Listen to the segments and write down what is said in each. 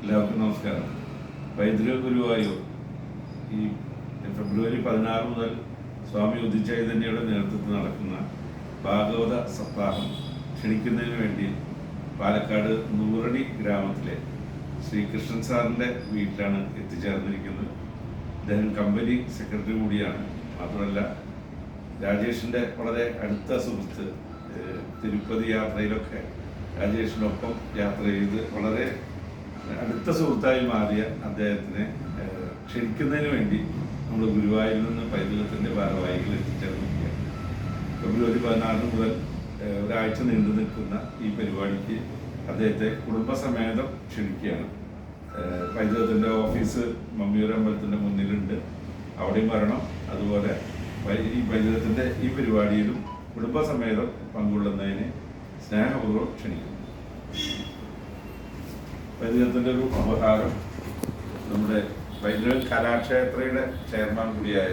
എല്ലാവർക്കും നമസ്കാരം. പൈതൃക ഗുരുവായൂർ ഈ ഫെബ്രുവരി പതിനാറ് മുതൽ സ്വാമി ഉദിചൈതന്യയുടെ നേതൃത്വത്തിൽ നടക്കുന്ന ഭാഗവത സപ്താഹം ക്ഷണിക്കുന്നതിന് വേണ്ടി പാലക്കാട് നൂറണി ഗ്രാമത്തിലെ ശ്രീകൃഷ്ണൻ സാറിന്റെ വീട്ടിലാണ് എത്തിച്ചേർന്നിരിക്കുന്നത്. അദ്ദേഹം കമ്പനി സെക്രട്ടറി കൂടിയാണ്. മാത്രമല്ല രാജേഷിന്റെ വളരെ അടുത്ത സുഹൃത്ത് തിരുപ്പതി യാത്രയിലൊക്കെ രാജേഷിനൊപ്പം യാത്ര ചെയ്ത് വളരെ അടുത്ത സുഹൃത്തായി മാറിയ അദ്ദേഹത്തിനെ ക്ഷണിക്കുന്നതിന് വേണ്ടി നമ്മൾ ഗുരുവായൂരിൽ നിന്ന് പൈതൃകത്തിന്റെ ഭാരവാഹികൾ എത്തിച്ചേർന്നിരിക്കുകയാണ് ഫെബ്രുവരി പതിനാറ് മുതൽ ഒരാഴ്ച നീണ്ടു നിൽക്കുന്ന ഈ പരിപാടിക്ക് അദ്ദേഹത്തെ കുടുംബസമേതം ക്ഷണിക്കുകയാണ്. പൈതൃകത്തിന്റെ ഓഫീസ് മമ്മിയൂർ അമ്പലത്തിന്റെ മുന്നിലുണ്ട്. അവിടെയും വരണം അതുപോലെ ഈ പൈതൃകത്തിന്റെ ഈ പരിപാടിയിലും കുടുംബസമേതം പങ്കുകൊള്ളുന്നതിന് സ്നേഹപൂർവം ക്ഷണിക്കുന്നു. പൈതൃകത്തിന്റെ ഒരു ഉപഹാരം നമ്മുടെ പൈതൃക കലാക്ഷേത്രയുടെ ചെയർമാൻ കൂടിയായ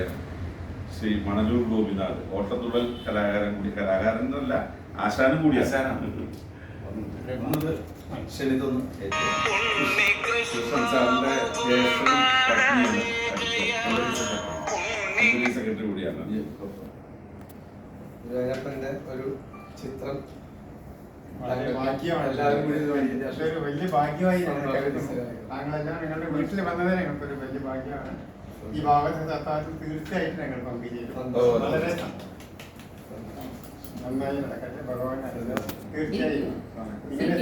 ശ്രീ മണലൂർ ഗോപിനാഥ് ഓട്ടത്തുള്ളൽ കലാകാരൻ കൂടി കലാകാരൻ എന്നല്ല ആശാനും കൂടി ആശാനാണ്. ഒന്നത് ശരിതൊന്ന് കൃഷ്ണൻ സാറിന്റെ ജ്യേഷ്ഠനും പത്നിയാണ് കമ്പനി സെക്രട്ടറി കൂടിയാണ്. ഒരു ചിത്രം വളരെ ഭാഗ്യമാണ്. എല്ലാവരും കൂടി ഇത് വലിയ ഭാഗ്യമായി. താങ്കളെല്ലാം നിങ്ങളുടെ വീട്ടിൽ വന്നത് ഞങ്ങൾക്കൊരു വലിയ ഭാഗ്യമാണ്. ഈ ഭാഗത്ത് തത്താത്തിൽ തീർച്ചയായിട്ടും ഞങ്ങൾ പങ്കുചേരും. വളരെ നന്നായി നടക്കട്ടെ. ഭഗവാൻ തീർച്ചയായും. ഇങ്ങനെ